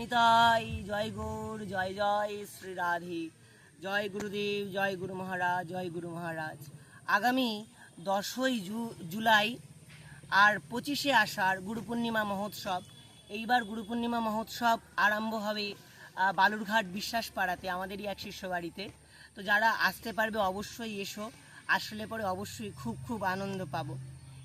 নিতাই জয় গৌর, জয় জয় শ্রী রাধে। জয় গুরুদেব, জয় গুরু মহারাজ, জয় গুরু মহারাজ। আগামী দশই জুলাই আর পঁচিশে আষাঢ় গুরু পূর্ণিমা মহোৎসব। এইবার গুরু পূর্ণিমা মহোৎসব আরম্ভ হবে বালুরঘাট বিশ্বাস পাড়াতে আমাদেরই এক শিষ্য বাড়িতে তো যারা আসতে পারবে অবশ্যই এসো। আসলে পরে অবশ্যই খুব খুব আনন্দ পাবো।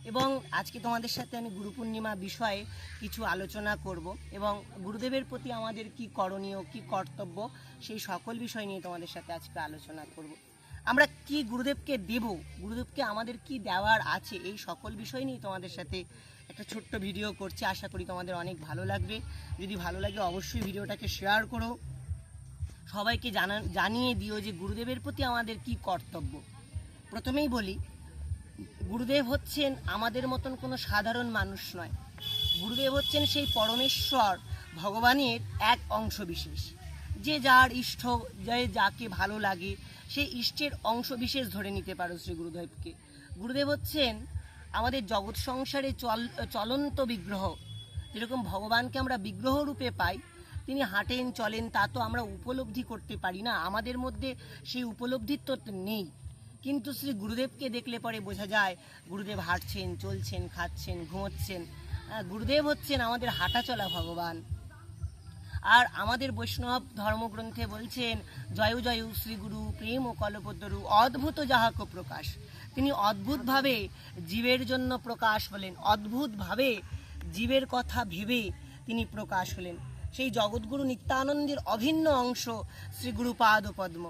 এবং আজকে তোমাদের সাথে আমি গুরু পূর্ণিমা বিষয়ে কিছু আলোচনা করব এবং গুরুদেবের প্রতি আমাদের কি করণীয়, কি কর্তব্য, সেই সকল বিষয় নিয়ে তোমাদের সাথে আজকে আলোচনা করব। আমরা কি গুরুদেবকে দেব, গুরুদেবকে আমাদের কি দেওয়ার আছে, এই সকল বিষয় নিয়ে তোমাদের সাথে একটা ছোট্ট ভিডিও করছি। আশা করি তোমাদের অনেক ভালো লাগবে। যদি ভালো লাগে অবশ্যই ভিডিওটাকে শেয়ার করো। সবাইকে জানা, জানিয়ে দিও যে গুরুদেবের প্রতি আমাদের কি কর্তব্য। প্রথমেই বলি গুরুদেব হচ্ছেন আমাদের মতন কোনো সাধারণ মানুষ নয়। গুরুদেব হচ্ছেন সেই পরমেশ্বর ভগবানের এক অংশ বিশেষ। যে যার ইষ্ট, যে যাকে ভালো লাগে সেই ইষ্টের অংশ বিশেষ ধরে নিতে পারো শ্রী গুরুদেবকে। গুরুদেব হচ্ছেন আমাদের জগৎ সংসারে চল, চলন্ত বিগ্রহ। যেরকম ভগবানকে আমরা বিগ্রহ রূপে পাই, তিনি হাঁটেন, চলেন, তা তো আমরা উপলব্ধি করতে পারি না। আমাদের মধ্যে সেই উপলব্ধিত্ব নেই। কিন্তু শ্রী গুরুদেবকে দেখলে পরে বোঝা যায়, গুরুদেব হাঁটছেন, চলছেন, খাচ্ছেন, ঘুমোচ্ছেন। গুরুদেব হচ্ছেন আমাদের হাঁটা চলা ভগবান। আর আমাদের বৈষ্ণব ধর্মগ্রন্থে বলছেন, জয় জয় শ্রীগুরু প্রেম ও কল্পতরু অদ্ভুত যাহাক প্রকাশ। তিনি অদ্ভুতভাবে জীবের জন্য প্রকাশ হলেন। অদ্ভুতভাবে জীবের কথা ভেবে তিনি প্রকাশ হলেন। সেই জগৎগুরু নিত্যানন্দের অভিন্ন অংশ শ্রী গুরুপাদ পদ্ম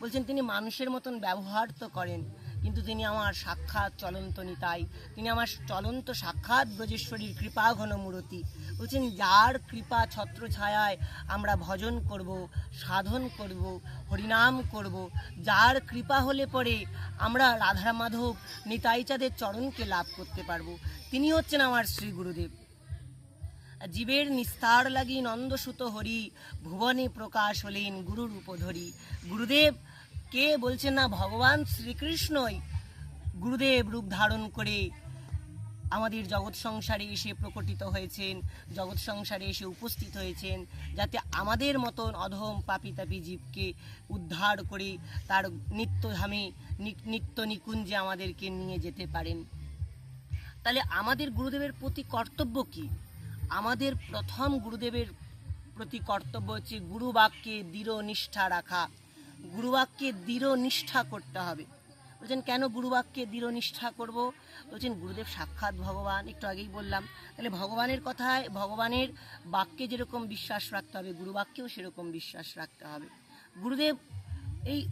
বলছেন, তিনি মানুষের মতন ব্যবহার তো করেন, কিন্তু তিনি আমার সাক্ষাৎ চলন্ত নিতাই তিনি আমার চলন্ত সাক্ষাৎ ব্রজেশ্বরীর কৃপা ঘন মূরতি। বলছেন, যার কৃপা ছত্র ছায়ায় আমরা ভজন করব, সাধন করব, হরিনাম করব, যার কৃপা হলে পরে আমরা রাধা মাধব নিতাই চাঁদের চরণকে লাভ করতে পারব। তিনি হচ্ছেন আমার শ্রী গুরুদেব। জীবের নিস্তার লাগি নন্দসুত হরি, ভুবনে প্রকাশ হলেন গুরুর উপধরি গুরুদেব কে বলছেন না ভগবান শ্রীকৃষ্ণই গুরুদেব রূপ ধারণ করে আমাদের জগৎ সংসারে এসে প্রকটিত হয়েছেন, জগৎ সংসারে এসে উপস্থিত হয়েছেন, যাতে আমাদের মতন অধম পাপি তাপি জীবকে উদ্ধার করে তার নিত্যধামে নিত্য নিকুঞ্জে আমাদেরকে নিয়ে যেতে পারেন। তাহলে আমাদের গুরুদেবের প্রতি কর্তব্য কি? আমাদের প্রথম গুরুদেবের প্রতি কর্তব্য হচ্ছে গুরু বাক্যে দৃঢ় নিষ্ঠা রাখা। গুরু বাক্যে দৃঢ় নিষ্ঠা করতে হবে। বলছেন, কেন গুরুবাক্যে দৃঢ় নিষ্ঠা করব? বলছেন, গুরুদেব সাক্ষাৎ ভগবান। একটু আগেই বললাম, তাহলে ভগবানের কথায়, ভগবানের বাক্যে যেরকম বিশ্বাস রাখতে হবে, গুরুবাক্যেও সেরকম বিশ্বাস রাখতে হবে। গুরুদেব এই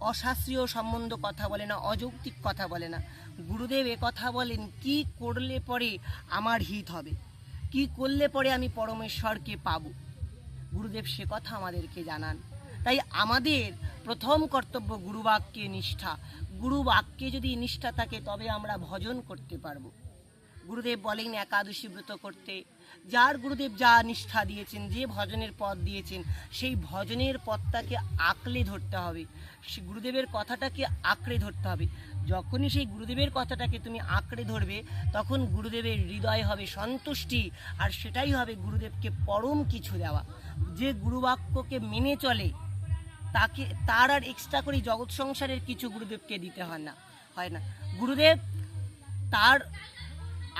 অশাস্ত্রীয় সম্বন্ধ কথা বলে না, অযৌক্তিক কথা বলে না। গুরুদেব এ কথা বলেন, কি করলে পরে আমার হিত হবে? কি করলে পরে আমি পরমেশ্বরকে পাব? গুরুদেব সে কথা আমাদেরকে জানান। তাই আমাদের প্রথম কর্তব্য গুরুবাক্যে নিষ্ঠা। গুরুবাক্যে যদি নিষ্ঠা থাকে, তবে আমরা ভজন করতে পারব। গুরুদেব বলেন, একাদশী ব্রত করতে। যার গুরুদেব যা নিষ্ঠা দিয়েছেন, যে ভজনের পথ দিয়েছেন, সেই ভজনের পথটাকে আঁকড়ে ধরতে হবে। সে গুরুদেবের কথাটাকে আঁকড়ে ধরতে হবে। যখনই সেই গুরুদেবের কথাটাকে তুমি আঁকড়ে ধরবে, তখন গুরুদেবের হৃদয় হবে সন্তুষ্টি, আর সেটাই হবে গুরুদেবকে পরম কিছু দেওয়া। যে গুরুবাক্যকে মেনে চলে তাকে, তার আর এক্সট্রা করে জগৎ সংসারের কিছু গুরুদেবকে দিতে হয় না হয় না। গুরুদেব তার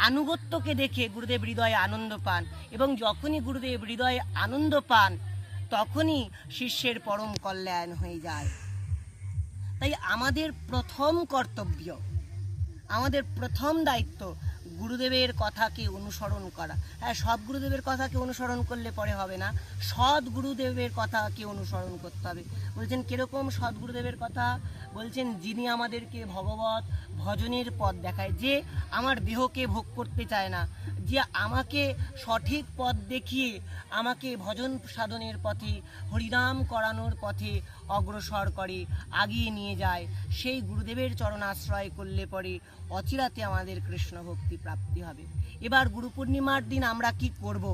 আনুগত্যকে দেখে গুরুদেব হৃদয়ে আনন্দ পান এবং যখনই গুরুদেব হৃদয়ে আনন্দ পান, তখনই শিষ্যের পরম কল্যাণ হয়ে যায়। তাই আমাদের প্রথম কর্তব্য, আমাদের প্রথম দায়িত্ব গুরুদেবের কথাকে অনুসরণ করা। হ্যাঁ সব গুরুদেবের কথাকে অনুসরণ করলে পরে হবে না। সৎ গুরুদেবের কথাকে অনুসরণ করতে হবে। বলছেন, কীরকম সৎ গুরুদেবের কথা? বলছেন, যিনি আমাদেরকে ভগবত ভজনের পথ দেখায়, যে আমার দেহকে ভোগ করতে চায় না, যে আমাকে সঠিক পথ দেখিয়ে আমাকে ভজন সাধনের পথে, হরিনাম করানোর পথে অগ্রসর করে, আগিয়ে নিয়ে যায়। সেই গুরুদেবের চরণাশ্রয় করলে পরে অচিরাতে আমাদের কৃষ্ণ ভক্তি প্রাপ্তি হবে। এবার গুরু পূর্ণিমার দিন আমরা কি করব?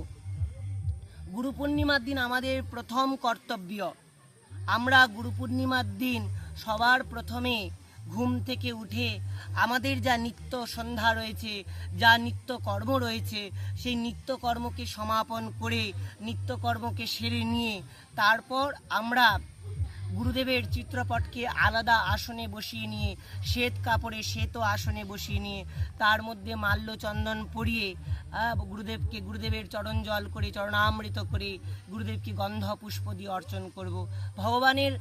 গুরু পূর্ণিমার দিন আমাদের প্রথম কর্তব্য। আমরা গুরু পূর্ণিমার দিন সবার প্রথমে ঘুম থেকে উঠে আমাদের যা নিত্য সন্ধ্যা রয়েছে, যা নিত্য কর্ম রয়েছে, সেই নিত্য কর্মকে সমাপন করে নিত্যকর্মকে সেরে নিয়ে তারপর আমরা গুরুদেবের চিত্রপটকে আলাদা আসনে বসিয়ে নিয়ে, শ্বেত কাপড়ে শ্বেত আসনে বসিয়ে নিয়ে, তার মধ্যে মাল্য চন্দন পরিয়ে গুরুদেবকে গুরুদেবের চরণ জল করে, চরণামৃত করে, গুরুদেবকে গন্ধ পুষ্প দিয়ে অর্চন করব। ভগবানের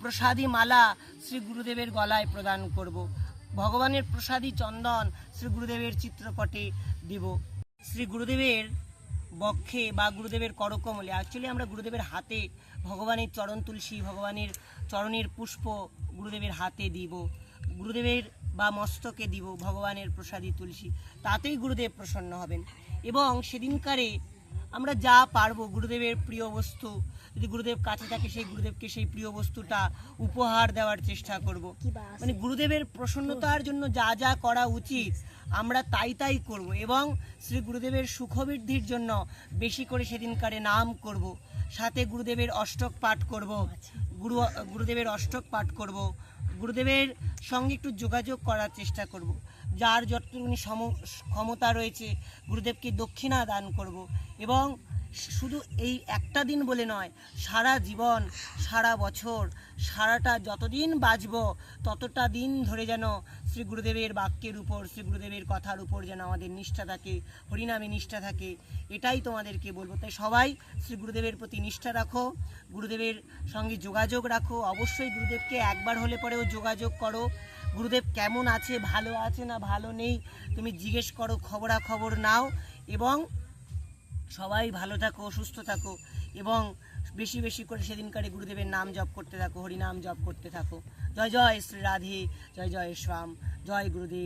প্রসাদী মালা শ্রী গুরুদেবের গলায় প্রদান করব। ভগবানের প্রসাদী চন্দন শ্রী গুরুদেবের চিত্রপটে দিব। শ্রী গুরুদেবের বক্ষে বা গুরুদেবের করকমলে। অ্যাকচুয়ালি আমরা গুরুদেবের হাতে ভগবানের চরণ তুলসী, ভগবানের চরণের পুষ্প গুরুদেবের হাতে দিব, গুরুদেবের বা মস্তকে দিব, ভগবানের প্রসাদী তুলসী। তাতেই গুরুদেব প্রসন্ন হবেন। এবং সেদিনকারে আমরা যা পারব, গুরুদেবের প্রিয় বস্তু যদি গুরুদেব কাছে থাকে সেই গুরুদেবকে সেই প্রিয় বস্তুটা উপহার দেওয়ার চেষ্টা করব। মানে গুরুদেবের প্রসন্নতার জন্য যা যা করা উচিত আমরা তাই তাই করব এবং শ্রী গুরুদেবের সুখবৃদ্ধির জন্য বেশি করে সেদিনকারে নাম করব। সাথে গুরুদেবের অষ্টক পাঠ করব। গুরু গুরুদেবের অষ্টক পাঠ করব। গুরুদেবের সঙ্গে একটু যোগাযোগ করার চেষ্টা করব। যার যতটুকুনি সম ক্ষমতা রয়েছে গুরুদেবকে দক্ষিণা দান করব এবং শুধু এই একটা দিন বলে নয়, সারা জীবন, সারা বছর, সারাটা যতদিন বাঁচব, ততটা দিন ধরে যেন শ্রী গুরুদেবের বাক্যের উপর, শ্রী গুরুদেবের কথার উপর যেন আমাদের নিষ্ঠা থাকে, হরিনামে নিষ্ঠা থাকে, এটাই তোমাদেরকে বলব। তাই সবাই শ্রী গুরুদেবের প্রতি নিষ্ঠা রাখো, গুরুদেবের সঙ্গে যোগাযোগ রাখো, অবশ্যই গুরুদেবকে একবার হলে পরেও যোগাযোগ করো। গুরুদেব কেমন আছে, ভালো আছে না ভালো নেই, তুমি জিজ্ঞেস করো, খবরাখবর নাও এবং সবাই ভালো থাকো, সুস্থ থাকো এবং বেশি বেশি করে সেদিনকারে গুরুদেবের নাম জপ করতে থাকো, হরিনাম জপ করতে থাকো। জয় জয় শ্রী রাধে, জয় জয় শ্রাম জয় গুরুদেব।